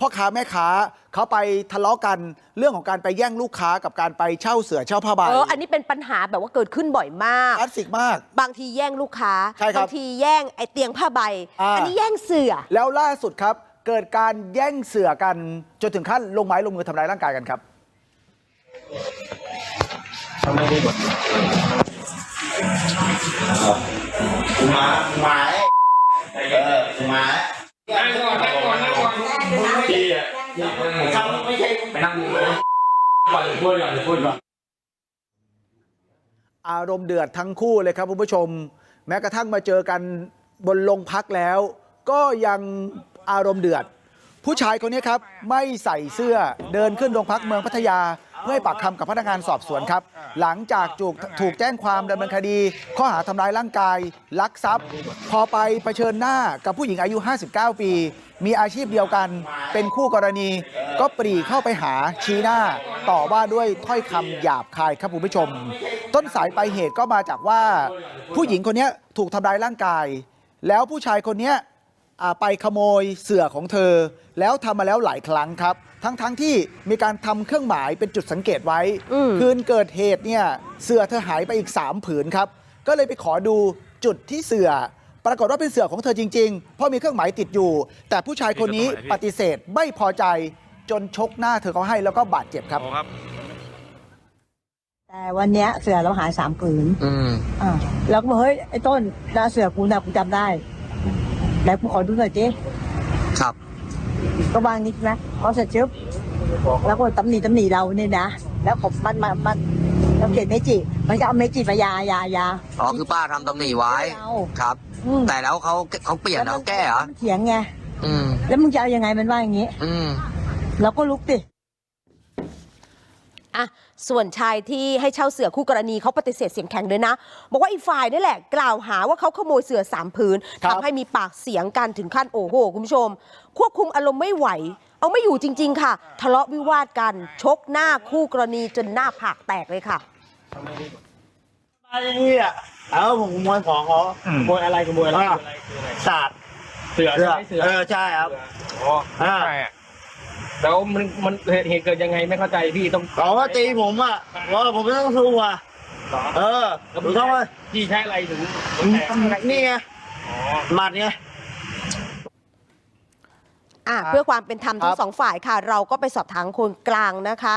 พ่อค้าแม่ค้าเขาไปทะเลาะกันเรื่องของการไปแย่งลูกค้ากับการไปเช่าเสือเช่าผ้าใบเอออันนี้เป็นปัญหาแบบว่าเกิดขึ้นบ่อยมากคลาสสิกมาก บางทีแย่งลูกค้าใช่ครับบางทีแย่งไอ้เตียงผ้าใบอ่าอันนี้แย่งเสือ แล้วล่าสุดครับ เกิดการแย่งเสือกันจนถึงขั้นลงไม้ลงมือทำร้ายร่างกายกันครับมามาเออมานั่งก่อนนั่งก่อนนั่งก่อนพี่อะ ทำไม่ใช่ไปนั่งก่อนพูดก่อนพูดก่อนอารมณ์เดือดทั้งคู่เลยครับคุณผู้ชม แม้กระทั่งมาเจอกันบนโรงพักแล้ว ก็ยังอารมณ์เดือด ผู้ชายคนนี้ครับ ไม่ใส่เสื้อเดินขึ้นโรงพักเมืองพัทยา เพื่อให้ปากคำกับพนักงานสอบสวนครับ หลังจากถูกถูกแจ้งความดำเนินคดี ข้อหาทำร้ายร่างกาย ลักทรัพย์ พอไปเผชิญหน้ากับผู้หญิงอายุ 59 ปี มีอาชีพเดียวกัน เป็นคู่กรณี ก็ปรีเข้าไปหาชี้หน้า ต่อว่าด้วยถ้อยคำหยาบคายครับคุณผู้ชม ต้นสายปลายเหตุก็มาจากว่า ผู้หญิงคนเนี้ยถูกทำร้ายร่างกาย แล้วผู้ชายคนเนี้ยอ่าไปขโมยเสื่อของเธอ แล้วทำมาแล้วหลายครั้งครับ ทั้งๆทที่มีการทำเครื่องหมายเป็นจุดสังเกตไว้อืมคืนเกิดเหตุเนี่ยเสื่อเธอหายไปอีก 3 ผืนครับ ก็เลยไปขอดูจุดที่เสื่อ ปรากฏว่าเป็นเสื่อของเธอจริง ๆ เพราะมีเครื่องหมายติดอยู่ แต่ผู้ชายคนนี้ปฏิเสธไม่พอใจจนชกหน้าเธอเขาให้แล้วก็บาดเจ็บครับแต่วันเนี้ยเสือเราหายสามผืนอืม อ่าเราก็บอกเฮ้ยไอ้ต้นดาเสือกูนะกูจำได้ไหนกูขอดูหน่อยจิครับ ก็วางนิดนะพอเสร็จจึ๊บแล้วก็ตำหนิตำหนิเราเนี่ยนะแล้วผมมันมันมันเราเขียนเมจิมันก็เอาเมจิมายายายาอ๋อ คือป้าทำตำหนิไว้เอา ครับ อืม แต่แล้วเขาเขาเปลี่ยนแล้วแก้เหรอ เถียงไง อืม แล้วมึงจะเอายังไงมันว่าอย่างงี้ อืม เราก็ลุกดิ อะส่วนชายที่ให้เช่าเสือคู่กรณีเขาปฏิเสธเสียงแข็งเลยนะ บอกว่าอีกฝ่ายนี่แหละ กล่าวหาว่าเขาขโมยเสือสามผืนครับ ทำให้มีปากเสียงกันถึงขั้นโอ้โห คุณผู้ชม ควบคุมอารมณ์ไม่ไหว เอาไม่อยู่จริง ๆ ค่ะ ทะเลาะวิวาทกัน ชกหน้าคู่กรณีจนหน้าผากแตกเลยค่ะไอ้เนี่ยเออผมขโมยของเขาขโมยอะไรขโมยอะไรอ่าศาสตร์เสือเสือใช่ไหมเสือเออใช่ครับอ๋ออ่าใช่อะแล้วมันมันเหตุเกิดยังไงไม่เข้าใจพี่ต้องเขาว่าตีผมอะว่าผมไม่ต้องสู้อะเออผมต้องว่าพี่ใช้อะไรถึงนี่ไงอ๋อหมัดไง อะครับเพื่อความเป็นธรรมทั้ครังบสองฝ่ายค่ะ เราก็ไปสอบถามคนกลางนะคะ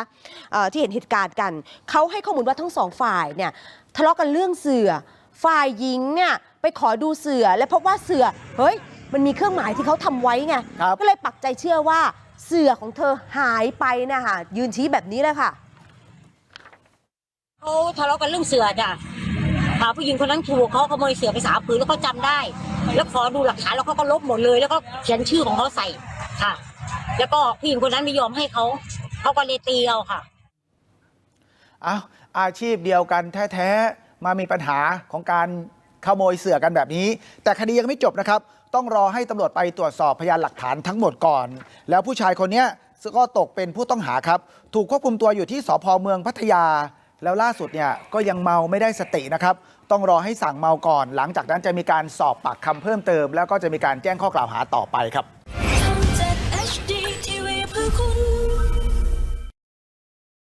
เอ่อที่เห็นเหตุการณ์กันเขาให้ข้อมูลว่าทั้งสองฝ่ายเนี่ยทะเลาะกันเรื่องเสือ ฝ่ายหญิงเนี่ยไปขอดูเสือ และพบว่าเสือเฮ้ยมันมีเครื่องหมายที่เขาทำไว้ไงครับก็เลยปักใจเชื่อว่าเสือของเธอหายไปนะคะยืนชี้แบบนี้เลยค่ะเขาทะเลาะกันเรื่องเสือจ้ะอ่าผู้หญิงคนนั้นถูกเขาขโมยเสือไปสามผืนแล้วเขาจำได้ แล้วขอดูหลักฐานแล้วเขาก็ลบหมดเลย แล้วก็เขียนชื่อของเขาใส่ ค่ะ แล้วก็ผู้หญิงคนนั้นไม่ยอมให้เขาเขาก็เลยตีเอาค่ะอ้าวอาชีพเดียวกันแท้ๆมามีปัญหาของการขโมยเสือกันแบบนี้ แต่คดียังไม่จบนะครับ ต้องรอให้ตำรวจไปตรวจสอบพยานหลักฐานทั้งหมดก่อน แล้วผู้ชายคนนี้ก็ตกเป็นผู้ต้องหาครับ ถูกควบคุมตัวอยู่ที่สพเมืองพัทยา แล้วล่าสุดเนี่ยก็ยังเมาไม่ได้สตินะครับ ต้องรอให้สั่งเมาก่อน หลังจากนั้นจะมีการสอบปากคำเพิ่มเติม แล้วก็จะมีการแจ้งข้อกล่าวหาต่อไปครับ cool.